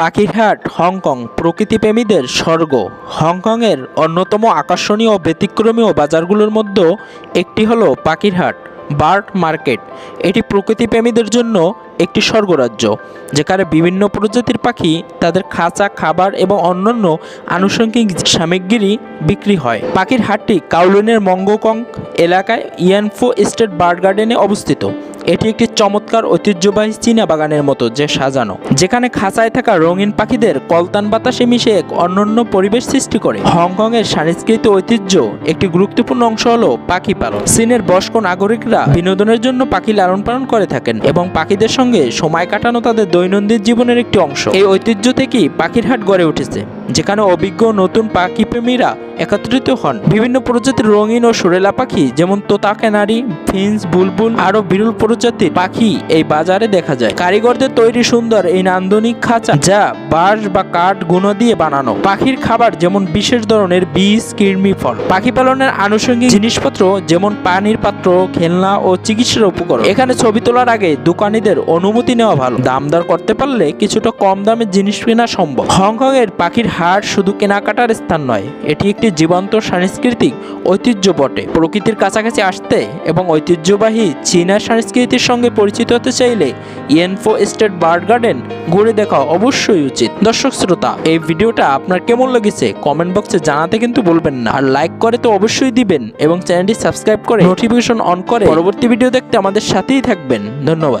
পাখিরহাট Hong Kong প্রকৃতিপ্রেমীদের স্বর্গ। হংকংয়ের অন্যতম আকর্ষণীয় ব্যতিক্রমীয় বাজারগুলোর মধ্যে একটি হলো পাখিরহাট বার্ড মার্কেট। এটি প্রকৃতিপ্রেমীদের জন্য একটি স্বর্গরাজ্য, যেখানে বিভিন্ন প্রজাতির পাখি তাদের খাঁচা, খাবার এবং অন্যান্য আনুষঙ্গিক সামগ্রী বিক্রি হয়। পাখির হাটটি কাউলুনের মঙ্গকং এলাকায় ইয়ানফো স্টেট বার্ড গার্ডেনে অবস্থিত। এটি একটি চমৎকার ঐতিহ্যবাহী চীনা বাগানের মতো যে সাজানো, যেখানে খাঁচায় থাকা রঙিন পাখিদের কলতান বাতাসে মিশে এক অনন্য পরিবেশ সৃষ্টি করে। হংকং এর সাংস্কৃতিক ঐতিহ্য একটি গুরুত্বপূর্ণ অংশ হলো পাখি পালন। চীনের বয়স্ক নাগরিকরা বিনোদনের জন্য পাখি লালন পালন করে থাকেন এবং পাখিদের সঙ্গে সময় কাটানো তাদের দৈনন্দিন জীবনের একটি অংশ। এই ঐতিহ্য থেকেই পাখির হাট গড়ে উঠেছে। যেখানে অভিজ্ঞ নতুন পাখি প্রেমীরা একত্রিত হন। বিভিন্ন প্রজাতির রঙিন ও সুরেলা পাখি, যেমন তোতা ক্যানারি ফিন্স বুলবুল আরও বিরল প্রজাতির পাখি এই বাজারে দেখা যায়। কারিগরদের তৈরি সুন্দর এই নান্দনিক খাঁচা যা বাঁশ বা কাঠ গুঁড়ো দিয়ে বানানো। পাখির খাবার যেমন বিশেষ ধরনের বীজ, কৃমি ফল। পাখি পালনের আনুষঙ্গিক জিনিসপত্র যেমন পানির পাত্র, খেলনা ও চিকিৎসার উপকরণ। এখানে ছবি তোলার আগে দোকানিদের অনুমতি নেওয়া ভালো। দাম দর করতে পারলে কিছুটা কম দামে জিনিস কেনা সম্ভব। হংকং এর পাখির হাট শুধু কেনাকাটার স্থান নয়, এটি একটি জীবন্ত সাংস্কৃতিক ঐতিহ্য বটে। প্রকৃতির কাছাকাছি আসতে এবং ঐতিহ্যবাহী চীনা সংস্কৃতির সঙ্গে পরিচিত হতে চাইলে ইয়েনফো স্টেট বার্ড গার্ডেন ঘুরে দেখা অবশ্যই উচিত। দর্শক শ্রোতা, এই ভিডিওটা আপনার কেমন লেগেছে কমেন্ট বক্সে জানাতে কিন্তু বলবেন না। আর লাইক করে তো অবশ্যই দিবেন এবং চ্যানেলটি সাবস্ক্রাইব করে নোটিফিকেশন অন করে পরবর্তী ভিডিও দেখতে আমাদের সাথেই থাকবেন। ধন্যবাদ।